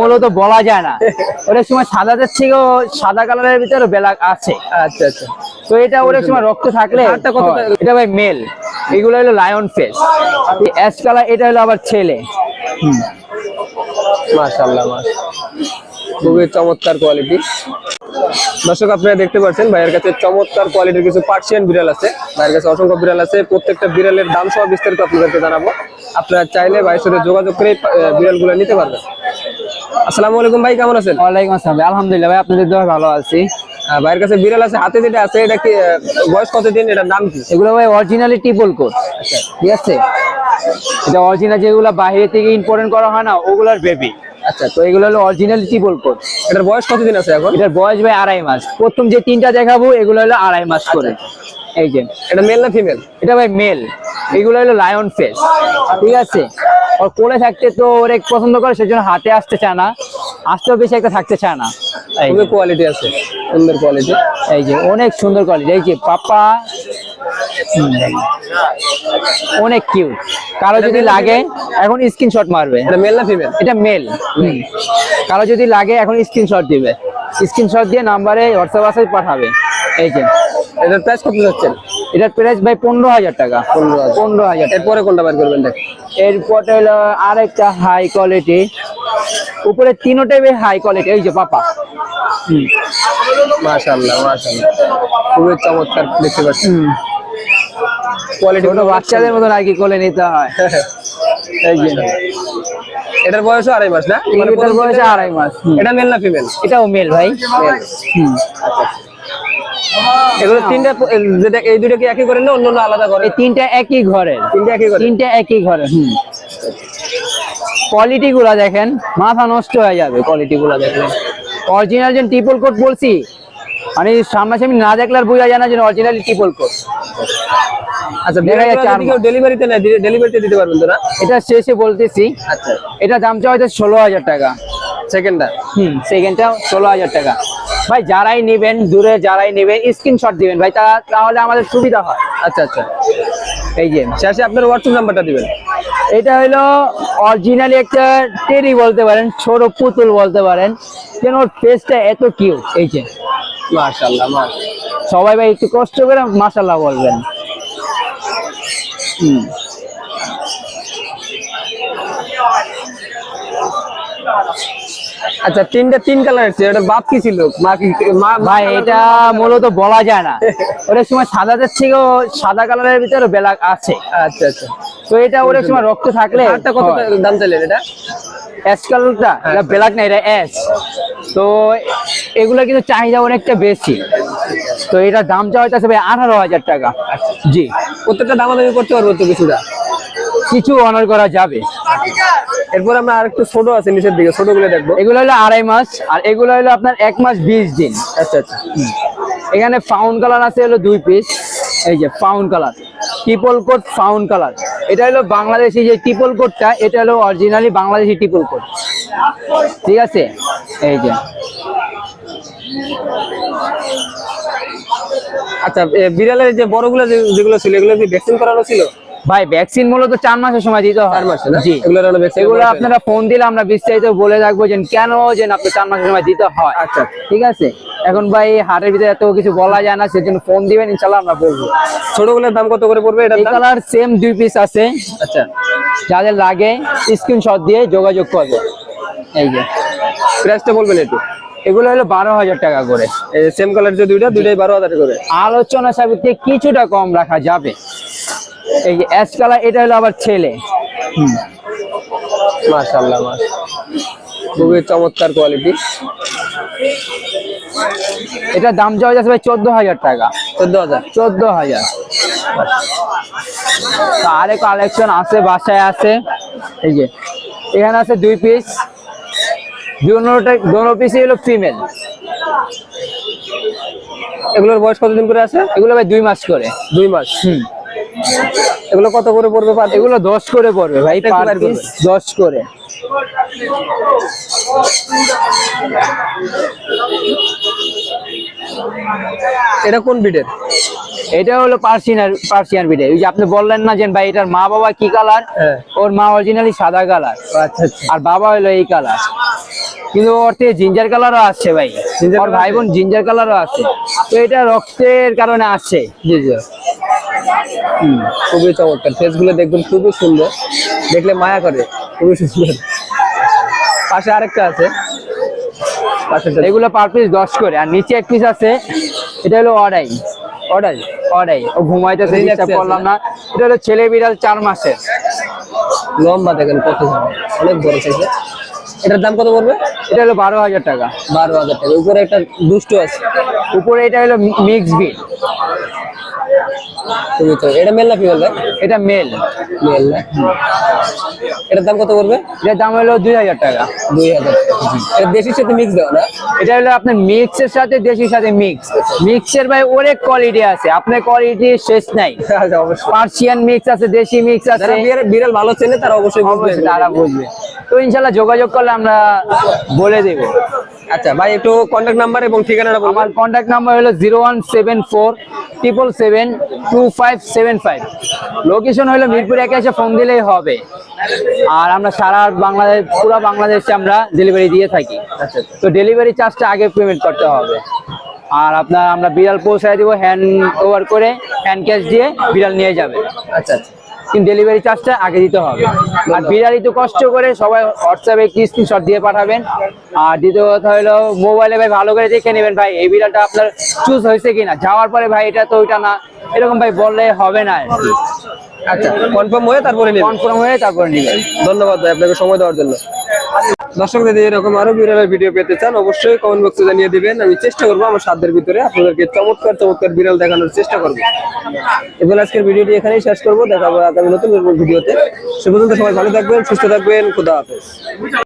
মূলত বলা যায় না। অনেক সময় সাদাদের থেকেও সাদা কালারের ভিতরে ব্ল্যাক আছে। আচ্ছা আচ্ছা। তো এটা অনেক সময় রক্ত থাকলে। এটা ভাই মেল। এগুলো হলো লায়ন ফেস অ্যাশ কালার এটা হলো আবার ছেলে। মাশাআল্লাহ মাশ খুবই চমৎকার কোয়ালিটি দর্শক আপনারা দেখতে পাচ্ছেন ভাইয়ের কাছে চমৎকার কোয়ালিটির কিছু পার্সিয়ান বিড়াল আছে। ভাইয়ের কাছে অসংখ্য বিড়াল আছে। প্রত্যেকটা বিড়ালের দাম সহ বিস্তারিত আপনাদেরকে জানাব। আপনারা চাইলে ভাইয়ের সাথে যোগাযোগ করে বিড়ালগুলো নিতে পারবেন। আসসালামু আলাইকুম ভাই কেমন আছেন? ওয়ালাইকুম আসসালাম আলহামদুলিল্লাহ ভাই আপনাদের দোয়া ভালো আছি। ভাইয়ের কাছে বিড়াল আছে হাতে যেটা আছে এটা কি বয়স কতদিন এটার নাম কি? এগুলো ভাই অরিজিনালি টিপল কোড ঠিক আছে? এটা অরিজিনাল যেগুলো বাইরে থেকে ইম্পোর্টেন্ট করা হয় না ওগুলার বেবি আচ্ছা। তো এগুলো হলো অরিজিনাল টিপল কোড এটার বয়স কতদিন আছে এখন? এটার বয়স ভাই আড়াই মাস। প্রথম যে তিনটা দেখাবো এগুলো হলো আড়াই মাস করে। এই যে। এটা মেল না ফিমেল এটা ভাই মেল এগুলো হলো লায়ন ফেস ঠিক আছে? ওর কোলে থাকতে তো ওর এক পছন্দ করে সেজন্য হাতে আসতে চায় না। আসতেও বেশি একটা থাকতে চায় না। এই যে, কোয়ালিটি আছে সুন্দর কোয়ালিটি এই যে অনেক সুন্দর কোয়ালিটি এই যে পাপা অনেক কিউট কারও যদি লাগে এখন স্ক্রিনশট মারবে। এটা মেল না ফিমেল এটা মেল কারও যদি লাগে এখন স্ক্রিনশট দিবে। স্ক্রিনশট দিয়ে নাম্বারে হোয়াটসঅ্যাপ আছে পাঠাবে। এই যে। এটার প্রাইস কত যাচ্ছেন এটার প্রাইস ভাই পনেরো হাজার টাকা। পনেরো হাজার। এরপরে কোনটা বার করবেন দেখ। এরপর হলো আরেকটা হাই কোয়ালিটি উপরে তিনোটাই হাই কোয়ালিটি এই যে পাপা। মাশাআল্লাহ মাশাআল্লাহ। খুবই চমৎকার দেখতে পাচ্ছি। কোয়ালিটি বাচ্চাদের মতন আর কি কোলে নিতে হয়। এই যে। এটার বয়সও আড়াই মাস না? মানে এটার বয়স আড়াই মাস এটা মেল না ফিমেল এটাও মেল ভাই। হুম। এগুলো তিনটা যেটা এই দুটো কি একই করেন না অন্য আলাদা এই তিনটা একই ঘরের। তিনটা একই করেন তিনটা একই ঘরে হুম। কোয়ালিটি গুলা দেখেন মাথা নষ্ট হয়ে যাবে কোয়ালিটি গুলা দেখলেন অরিজিনাল যে ট্রিপল কোট বলছি মানে সামনাসামনি না দেখলে আর বোঝা যায় না যে অরিজিনালি ট্রিপল কোট আচ্ছা দেখা যাচ্ছে আর- ডেলিভারিতে নেয় ডেলিভারিতে দিতে পারবেন তো না? এটা শেষে বলতেছি আচ্ছা। এটা দামটা হয়তো ষোলো হাজার টাকা। সেকেন্ডটা হুম সেকেন্ডটা ষোলো হাজার টাকা। ভাই যারাই নেবেন দূরে যারাই নেবেন স্ক্রিনশট দিবেন ভাই তা- তাহলে আমাদের সুবিধা হয়। আচ্ছা আচ্ছা। এই যে শেষে আপনার হোয়াটসঅ্যাপ নাম্বারটা দিবেন। এটা হলো অরিজিনালি একটা টেরি বলতে পারেন ছোট পুতুল বলতে পারেন কেন ওর ফেসটা এত কিউট এই যে। মাশাআল্লাহ মাশ সবাই ভাই একটু কষ্ট করে মাসাল্লাহ বলবেন। হুম। আচ্ছা তিনটা তিন কালার আছে এটা বাপ কি ছিল? মা কি মা ভাই এটা মূলত বলা যায় না। অনেক সময় সাদাদের থেকেও সাদা কালারের ভিতরে ব্ল্যাক আছে। আচ্ছা আচ্ছা। তো এটা অনেক সময় রক্ত থাকলে কত দাম চাইলেন এটা? অ্যাশ কালারটা এটা ব্ল্যাক না এটা অ্যাশ তো এগুলো কিন্তু চাহিদা অনেকটা বেশি। তো এটার দাম চাওয়া হইতেছে ভাই আঠারো হাজার টাকা। জি। প্রত্যেকটা দামাদামি করতে পারব তো কিছুটা? কিছু অনার করা যাবে। এরপর আমরা আরেকটু ছোট আছে নিচের দিকে ছোটগুলো দেখব। এগুলো হলো আড়াই মাস আর এগুলো হলো আপনার এক মাস বিশ দিন। আচ্ছা আচ্ছা। এখানে ফাউন্ড কালার আছে হলো দুই পিস এই যে found colour triple coat found colour. এটা হলো বাংলাদেশি যে ট্রিপল কোটটা এটা হলো অরিজিনালি বাংলাদেশি ট্রিপল কোট ঠিক আছে? এই যে। আচ্ছা বিড়ালের যে বড়গুলো যেগুলো ছিল এগুলো কি ভ্যাকসিন করানো ছিল? ভাই ভ্যাকসিন মূলত চার মাসের সময় দিতে হয়। জি। এগুলো আপনারা ফোন দিলে আমরা বিস্তারিত বলে রাখব যে কেন যে আপনি চার মাসের সময় দিতে হয়। আচ্ছা। ঠিক আছে? এখন ভাই হাটের ভিতরে এত কিছু বলা যায় না সেজন্য ফোন দিবেন ইনশাল্লাহ আমরা বলব। ছোটগুলোর দাম কত করে পড়বে এটা কালার সেম দুই পিস আছে। আচ্ছা। যাদের লাগে স্ক্রিনশট দিয়ে যোগাযোগ করবে। এই যে। প্রাইসটা বলবেন একটু। এগুলো হলো বারো হাজার টাকা করে। সেম কালার যে দুইটা দুইটাই বারো হাজার করে। আলোচনা সাপেক্ষে কিছুটা কম রাখা যাবে। এই যে অ্যাশ কালার এটা হলো আবার ছেলে। মাশাআল্লাহ মাশ খুবই চমৎকার কোয়ালিটি এটা দাম চাওয়া যাচ্ছে ভাই চোদ্দ হাজার টাকা। চোদ্দ হাজার। চোদ্দ হাজার। আরে কালেকশন আছে বাসায় আছে। এই যে এখানে আছে দুই পিস দুটা দোনো পিসই হলো ফিমেল এগুলোর বয়স কতদিন করে আছে? এগুলো ভাই দুই মাস করে। দুই মাস। হুম। এগুলো কত করে পড়বে পার এগুলো দশ করে পড়বে ভাই পার পিস দশ করে। এটা কোন বিডের এটা হলো পার্সিয়ান পার্সিয়ান বিটে ওই যে আপনি বললেন না যে ভাই এটার মা বাবা কি কালার হ্যাঁ। ওর মা অরিজিনালি সাদা কালার আচ্ছা আচ্ছা। আর বাবা হলো এই কালার কিন্তু ওর থেকে জিঞ্জার কালারও আসছে ভাই। ওর ভাই বোন জিঞ্জার কালারও আছে তো এটা রক্তের কারণে আসছে। জি জি। খুবই চমৎকার। ফেসগুলো দেখবেন খুবই সুন্দর। দেখলে মায়া করে। খুবই সুন্দর। পাশে আরেকটা আছে। এগুলো পার পিস দশ করে। আর নিচে এক পিস আছে এটা হলো অড়াই। অর্ডার অড়াই। ও ঘুমাইতেছে করলাম না। এটা হলো ছেলে বিড়াল চার মাসের। লম্বা দেখেন কত অনেক বড় সাইজে এটার দাম কত পড়বে? এটা হলো বারো হাজার টাকা। বারো হাজার টাকা। উপরে একটা দুষ্ট আছে। উপরে এটা হলো মিক্স বিট চমৎকার। এটা মেল না ফিমেল ভাই? এটা মেল। মেল না। এটার দাম কত পড়বে? এটার দাম হলো দুই হাজার টাকা। দুই হাজার এটা দেশির সাথে মিক্স দেওয়া না? এটা হলো আপনার মিক্সের সাথে দেশির সাথে মিক্স মিক্সের ভাই অনেক কোয়ালিটি আছে। আপনার কোয়ালিটি শেষ নাই। পার্সিয়ান মিক্স আছে দেশি মিক্স আছে। বিড়াল- বিড়াল ভালো চেনে তারা অবশ্যই বুঝবে। তারা বুঝবে। তো ইনশাল্লাহ যোগাযোগ করলে আমরা বলে দেব। আচ্ছা ভাই একটু কন্ট্যাক্ট নাম্বার এবং ঠিকানাটা আমার কন্ট্যাক্ট নাম্বার হলো zero one seven four triple seven two five seven five location হলো মিরপুর একে এসে ফোন দিলেই হবে। আর আমরা সারা বাংলাদেশ পুরো বাংলাদেশে আমরা ডেলিভারি দিয়ে থাকি। আচ্ছা তো ডেলিভারি চার্জটা আগে পেমেন্ট করতে হবে। আর আপনার আমরা বিড়াল পৌঁছায় দিব হ্যান্ড ওভার করে হ্যান্ড ক্যাশ দিয়ে বিড়াল নিয়ে যাবে। আচ্ছা আচ্ছা। কিন্তু ডেলিভারি চার্জটা আগে দিতে হবে। আর বিড়ালি তো কষ্ট করে সবাই হোয়াটসঅ্যাপে কি স্ক্রিনশট দিয়ে পাঠাবেন। আর দ্বিতীয় কথা হলো মোবাইলে ভাই ভালো করে দেখে নেবেন ভাই এই বিড়ালটা আপনার চুজ হয়েছে কিনা। যাওয়ার পরে ভাই এটা তো ওইটা না এরকম ভাই বললে হবে না। আচ্ছা কনফার্ম হয়ে তারপরে নেবেন। কনফার্ম হয়ে তারপরে নেবেন। ধন্যবাদ ভাই আপনাকে সময় দেওয়ার জন্য। দর্শক যদি এরকম আরও বিড়ালের ভিডিও পেতে চান অবশ্যই কমেন্ট বক্সে জানিয়ে দিবেন। আমি চেষ্টা করব আমার সাধ্যের ভিতরে আপনাদেরকে চমৎকার চমৎকার বিড়াল দেখানোর চেষ্টা করব। এবার আজকের ভিডিওটি এখানেই শেষ করব। দেখাবো আগামী নতুন ভিডিওতে। সে পর্যন্ত সবাই ভালো থাকবেন সুস্থ থাকবেন খুদা হাফেজ।